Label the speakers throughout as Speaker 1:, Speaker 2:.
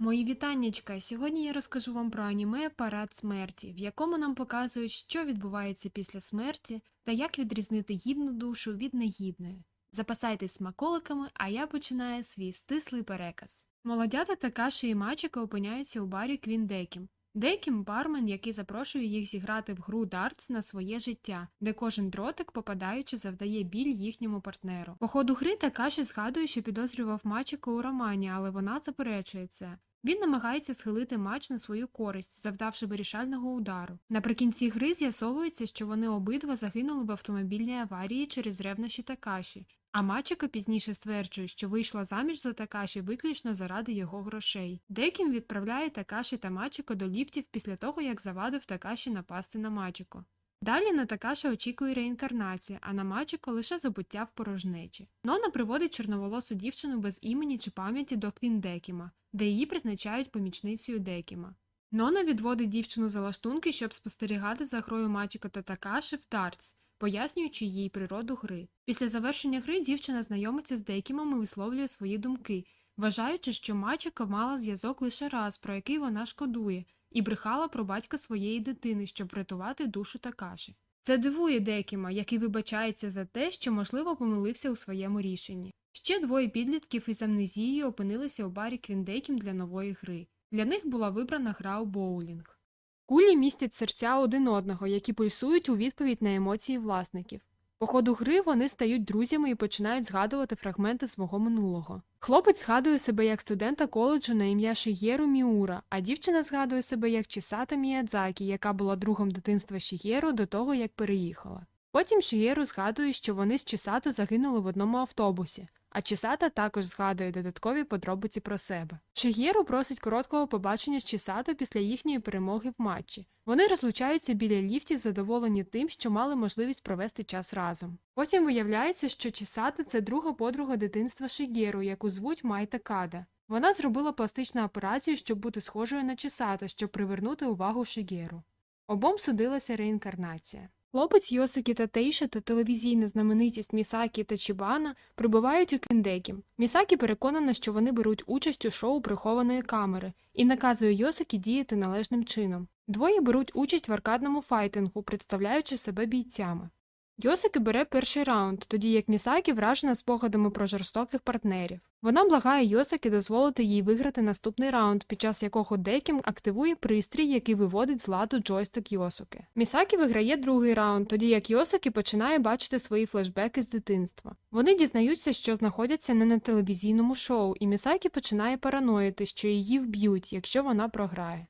Speaker 1: Мої вітаннячка! Сьогодні я розкажу вам про аніме Парад смерті, в якому нам показують, що відбувається після смерті та як відрізнити гідну душу від негідної. Запасайтесь смаколиками, а я починаю свій стислий переказ. Молодята Такаші і Мачіка опиняються у барі Квін Декім. Бармен, який запрошує їх зіграти в гру дартс на своє життя, де кожен дротик, попадаючи, завдає біль їхньому партнеру. По ходу гри Такаші згадує, що підозрював Мачіку у романі, але вона заперечує це. Він намагається схилити матч на свою користь, завдавши вирішального удару. Наприкінці гри з'ясовується, що вони обидва загинули в автомобільній аварії через ревнощі Такаші, а Мачіка пізніше стверджує, що вийшла заміж за Такаші виключно заради його грошей. Декім відправляє Такаші та Мачіко до ліфтів після того, як завадив Такаші напасти на Мачіко. Далі на Такаші очікує реінкарнація, а на Мачіко лише забуття в порожнечі. Нона приводить чорноволосу дівчину без імені чи пам'яті до Квіндекіма, де її призначають помічницею Декіма. Нона відводить дівчину за лаштунки, щоб спостерігати за грою Мачіко та Такаші в дартс, пояснюючи їй природу гри. Після завершення гри дівчина знайомиться з Декімом і висловлює свої думки, вважаючи, що Мачіко мала зв'язок лише раз, про який вона шкодує, і брехала про батька своєї дитини, щоб врятувати душу Такаші. Це дивує Декіма, який вибачається за те, що, можливо, помилився у своєму рішенні. Ще двоє підлітків із амнезією опинилися у барі Квіндекім для нової гри. Для них була вибрана гра у боулінг. Кулі містять серця один одного, які пульсують у відповідь на емоції власників. По ходу гри вони стають друзями і починають згадувати фрагменти свого минулого. Хлопець згадує себе як студента коледжу на ім'я Шігєру Міура, а дівчина згадує себе як Чісата Міядзакі, яка була другом дитинства Шігєру до того, як переїхала. Потім Шігєру згадує, що вони з Чісато загинули в одному автобусі, а Чісата також згадує додаткові подробиці про себе. Шигєру просить короткого побачення з Чісато після їхньої перемоги в матчі. Вони розлучаються біля ліфтів, задоволені тим, що мали можливість провести час разом. Потім виявляється, що Чісата – це друга подруга дитинства Шигєру, яку звуть Майта Када. Вона зробила пластичну операцію, щоб бути схожою на Чісата, щоб привернути увагу Шигєру. Обом судилася реінкарнація. Хлопець Йосики та Тейша та телевізійна знаменитість Місакі та Чібана прибувають у Кіндекі. Місакі переконана, що вони беруть участь у шоу прихованої камери і наказує Йосукі діяти належним чином. Двоє беруть участь в аркадному файтингу, представляючи себе бійцями. Йосики бере перший раунд, тоді як Місакі вражена спогадами про жорстоких партнерів. Вона благає Йосики дозволити їй виграти наступний раунд, під час якого Декім активує пристрій, який виводить з ладу джойстик Йосуки. Місакі виграє другий раунд, тоді як Йосуки починає бачити свої флешбеки з дитинства. Вони дізнаються, що знаходяться не на телевізійному шоу, і Місакі починає параноїти, що її вб'ють, якщо вона програє.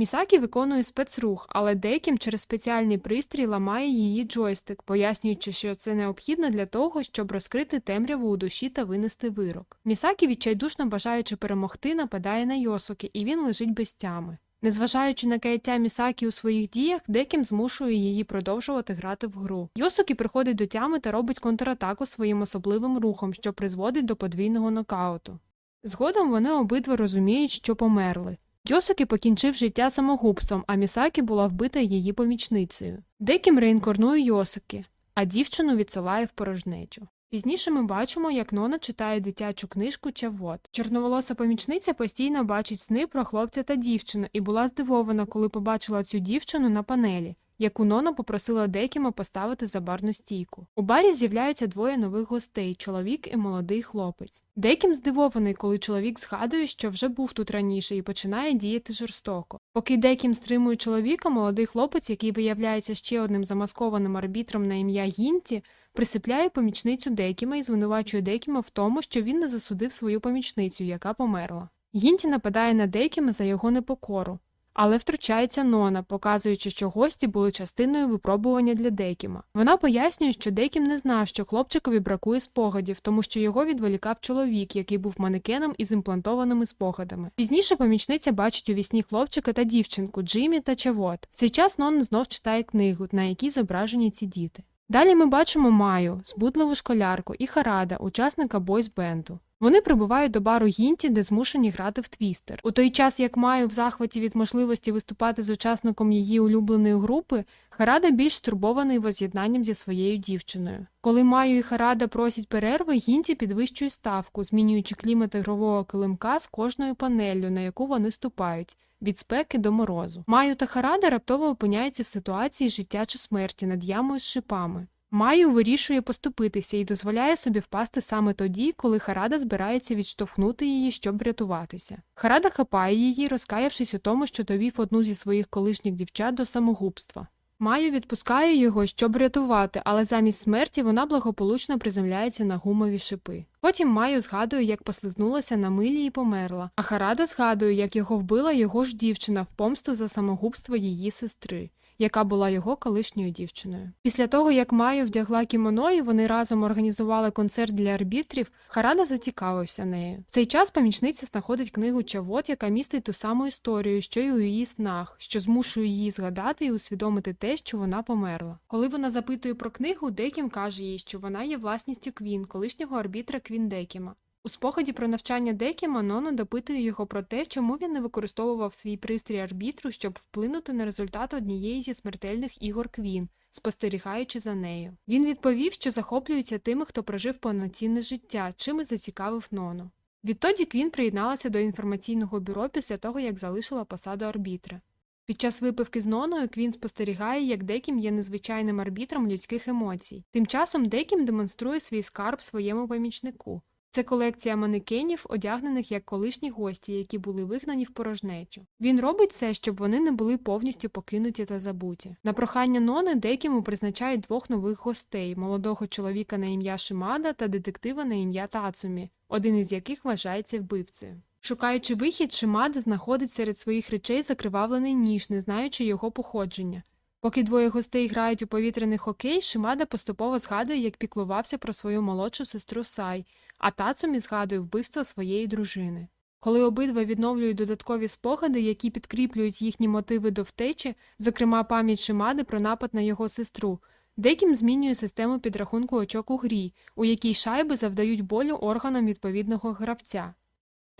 Speaker 1: Місакі виконує спецрух, але Декім через спеціальний пристрій ламає її джойстик, пояснюючи, що це необхідно для того, щоб розкрити темряву у душі та винести вирок. Місакі, відчайдушно бажаючи перемогти, нападає на Йосуки, і він лежить без тями. Незважаючи на каяття Місакі у своїх діях, Декім змушує її продовжувати грати в гру. Йосукі приходить до тями та робить контратаку своїм особливим рухом, що призводить до подвійного нокауту. Згодом вони обидва розуміють, що померли. Йосуки покінчив життя самогубством, а Місакі була вбита її помічницею. Деким реінкорнує Йосакі, а дівчину відсилає в порожнечу. Пізніше ми бачимо, як Нона читає дитячу книжку Чавот. Чорноволоса помічниця постійно бачить сни про хлопця та дівчину і була здивована, коли побачила цю дівчину на панелі, яку Нона попросила Декіма поставити за барну стійку. У барі з'являються двоє нових гостей чоловік і молодий хлопець. Декім здивований, коли чоловік згадує, що вже був тут раніше і починає діяти жорстоко. Поки Декім стримує чоловіка, молодий хлопець, який виявляється ще одним замаскованим арбітром на ім'я Гінті, присипляє помічницю Декіма і звинувачує Декіма в тому, що він не засудив свою помічницю, яка померла. Гінті нападає на Декіма за його непокору. Але втручається Нона, показуючи, що гості були частиною випробування для Декіма. Вона пояснює, що Декім не знав, що хлопчикові бракує спогадів, тому що його відволікав чоловік, який був манекеном із імплантованими спогадами. Пізніше помічниця бачить у вісні хлопчика та дівчинку Джиммі та Чавот. В цей час Нона знов читає книгу, на якій зображені ці діти. Далі ми бачимо Маю, збудливу школярку, і Харада, учасника бойс-бенду. Вони прибувають до бару Гінті, де змушені грати в твістер. У той час, як Маю в захваті від можливості виступати з учасником її улюбленої групи, Харада більш стурбований воз'єднанням зі своєю дівчиною. Коли Маю і Харада просять перерви, Гінті підвищує ставку, змінюючи клімат ігрового килимка з кожною панеллю, на яку вони ступають. Від спеки до морозу. Маю та Харада раптово опиняються в ситуації життя чи смерті над ямою з шипами. Маю вирішує поступитися і дозволяє собі впасти саме тоді, коли Харада збирається відштовхнути її, щоб врятуватися. Харада хапає її, розкаявшись у тому, що довів одну зі своїх колишніх дівчат до самогубства. Маю відпускає його, щоб рятувати, але замість смерті вона благополучно приземляється на гумові шипи. Потім Маю згадує, як послизнулася на милі і померла, а Харада згадує, як його вбила його ж дівчина в помсту за самогубство її сестри яка була його колишньою дівчиною. Після того, як Маю вдягла кімоно і вони разом організували концерт для арбітрів, Харада зацікавився нею. В цей час помічниця знаходить книгу Чавот, яка містить ту саму історію, що й у її снах, що змушує її згадати і усвідомити те, що вона померла. Коли вона запитує про книгу, Декім каже їй, що вона є власністю Квін, колишнього арбітра Квін Декіма. У спогаді про навчання Декіма Нона допитує його про те, чому він не використовував свій пристрій арбітру, щоб вплинути на результат однієї зі смертельних ігор Квін, спостерігаючи за нею. Він відповів, що захоплюється тими, хто прожив повноцінне життя, чим і зацікавив Нону. Відтоді Квін приєдналася до інформаційного бюро після того, як залишила посаду арбітра. Під час випивки з Ноною Квін спостерігає, як Декім є незвичайним арбітром людських емоцій. Тим часом Декім демонструє свій скарб своєму помічнику. Це колекція манекенів, одягнених як колишні гості, які були вигнані в порожнечу. Він робить це, щоб вони не були повністю покинуті та забуті. На прохання Нони Декіму призначають двох нових гостей молодого чоловіка на ім'я Шимада та детектива на ім'я Тацумі, один із яких вважається вбивцею. Шукаючи вихід, Шимада знаходить серед своїх речей закривавлений ніж, не знаючи його походження. Поки двоє гостей грають у повітряний хокей, Шимада поступово згадує, як піклувався про свою молодшу сестру Сай, а Тацумі згадує вбивство своєї дружини. Коли обидва відновлюють додаткові спогади, які підкріплюють їхні мотиви до втечі, зокрема пам'ять Шимади про напад на його сестру, Декім змінює систему підрахунку очок у грі, у якій шайби завдають болю органам відповідного гравця.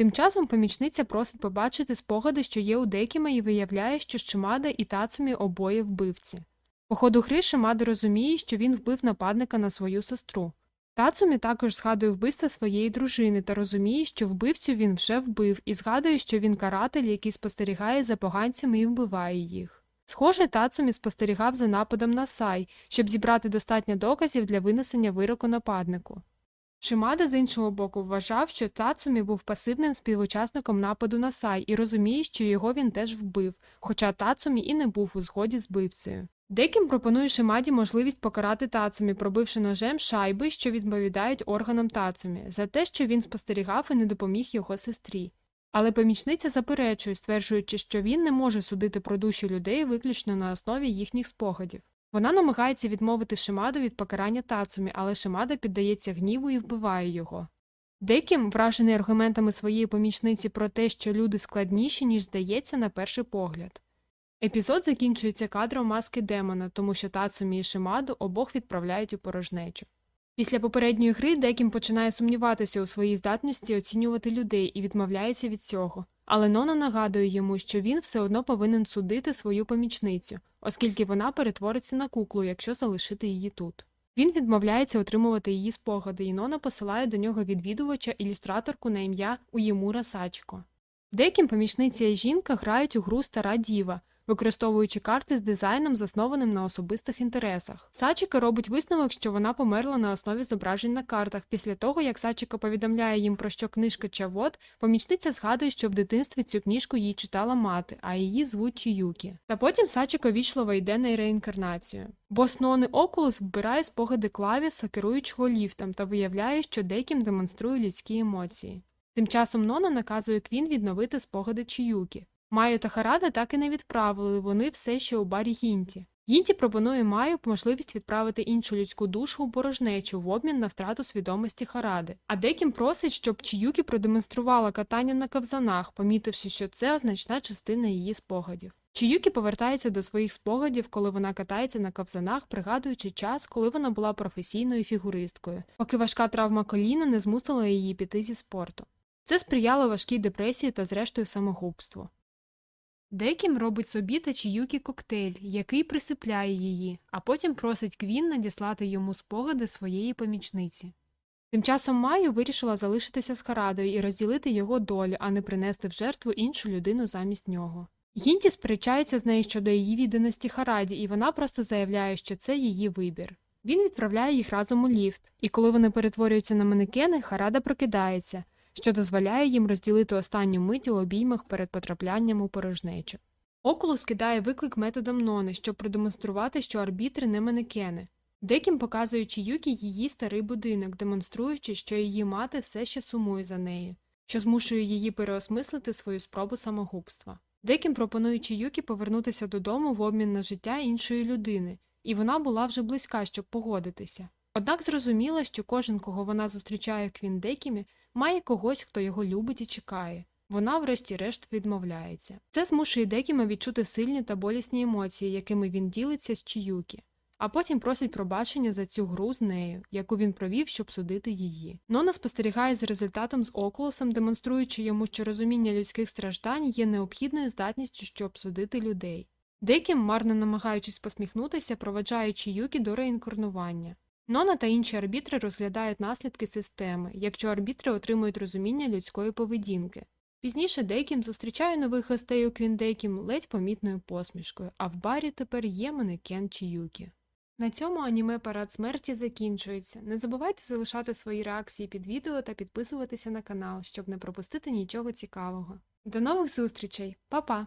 Speaker 1: Тим часом помічниця просить побачити спогади, що є у Декіма, і виявляє, що Шимада і Тацумі обоє вбивці. По ходу гри Шимада розуміє, що він вбив нападника на свою сестру. Тацумі також згадує вбивство своєї дружини та розуміє, що вбивцю він вже вбив, і згадує, що він каратель, який спостерігає за поганцями і вбиває їх. Схоже, Тацумі спостерігав за нападом на Сай, щоб зібрати достатньо доказів для винесення вироку нападнику. Шимада з іншого боку вважав, що Тацумі був пасивним співучасником нападу на Сай і розуміє, що його він теж вбив, хоча Тацумі і не був у згоді з бивцею. Декім пропонує Шимаді можливість покарати Тацумі, пробивши ножем шайби, що відповідають органам Тацумі, за те, що він спостерігав і не допоміг його сестрі. Але помічниця заперечує, стверджуючи, що він не може судити про душі людей виключно на основі їхніх спогадів. Вона намагається відмовити Шимаду від покарання Тацумі, але Шимада піддається гніву і вбиває його. Декім, вражений аргументами своєї помічниці про те, що люди складніші, ніж здається, на перший погляд. Епізод закінчується кадром маски демона, тому що Тацумі і Шимаду обох відправляють у порожнечу. Після попередньої гри Декім починає сумніватися у своїй здатності оцінювати людей і відмовляється від цього. Але Нона нагадує йому, що він все одно повинен судити свою помічницю, оскільки вона перетвориться на куклу, якщо залишити її тут. Він відмовляється отримувати її спогади, і Нона посилає до нього відвідувача ілюстраторку на ім'я Уємура Сачко. Деким помічниця і жінка грають у гру Стара Діва, використовуючи карти з дизайном, заснованим на особистих інтересах. Сачіка робить висновок, що вона померла на основі зображень на картах. Після того, як Сачіка повідомляє їм про що книжка Чавот, помічниця згадує, що в дитинстві цю книжку їй читала мати, а її звуть Чіюкі. Та потім Сачіка вічливо йде на реінкарнацію. Бос Нони Окулус вбирає спогади клавіса, керуючого ліфтом, та виявляє, що Декім демонструє людські емоції. Тим часом Нона наказує Квін відновити спогади Чіюкі. Маю та Харада так і не відправили, вони все ще у барі Гінті. Гінті пропонує Маю можливість відправити іншу людську душу у порожнечу в обмін на втрату свідомості Харади. А Декім просить, щоб Чіюкі продемонструвала катання на кавзанах, помітивши, що це значна частина її спогадів. Чиюкі повертається до своїх спогадів, коли вона катається на ковзанах, пригадуючи час, коли вона була професійною фігуристкою, поки важка травма коліна не змусила її піти зі спорту. Це сприяло важкій депресії та, зрештою, самогубству. Декім робить собі та Чиюкі коктейль, який присипляє її, а потім просить Квін надіслати йому спогади своєї помічниці. Тим часом Маю вирішила залишитися з Харадою і розділити його долю, а не принести в жертву іншу людину замість нього. Гінті сперечається з нею щодо її відданості Хараді, і вона просто заявляє, що це її вибір. Він відправляє їх разом у ліфт, і коли вони перетворюються на манекени, Харада прокидається, що дозволяє їм розділити останню мить у обіймах перед потраплянням у порожнечу. Окулус кидає виклик методом Нони, щоб продемонструвати, що арбітри не манекени. Декім показуючи Юкі її старий будинок, демонструючи, що її мати все ще сумує за нею, що змушує її переосмислити свою спробу самогубства. Декім пропонуючи Юкі повернутися додому в обмін на життя іншої людини, і вона була вже близька, щоб погодитися. Однак зрозуміла, що кожен, кого вона зустрічає в Квіндекімі, має когось, хто його любить і чекає. Вона, врешті-решт, відмовляється. Це змушує Декіма відчути сильні та болісні емоції, якими він ділиться з Чиюкі, а потім просить пробачення за цю гру з нею, яку він провів, щоб судити її. Нона спостерігає за результатом з Окулусом, демонструючи йому, що розуміння людських страждань є необхідною здатністю, щоб судити людей. Декім, марно намагаючись посміхнутися, проведжаючи Юкі до реінкарнування. Нона та інші арбітри розглядають наслідки системи, якщо арбітри отримують розуміння людської поведінки. Пізніше Декім зустрічає нових гостей у Квіндекім ледь помітною посмішкою, а в барі тепер є манекен Чіюкі. На цьому аніме парад смерті закінчується. Не забувайте залишати свої реакції під відео та підписуватися на канал, щоб не пропустити нічого цікавого. До нових зустрічей, Па-па!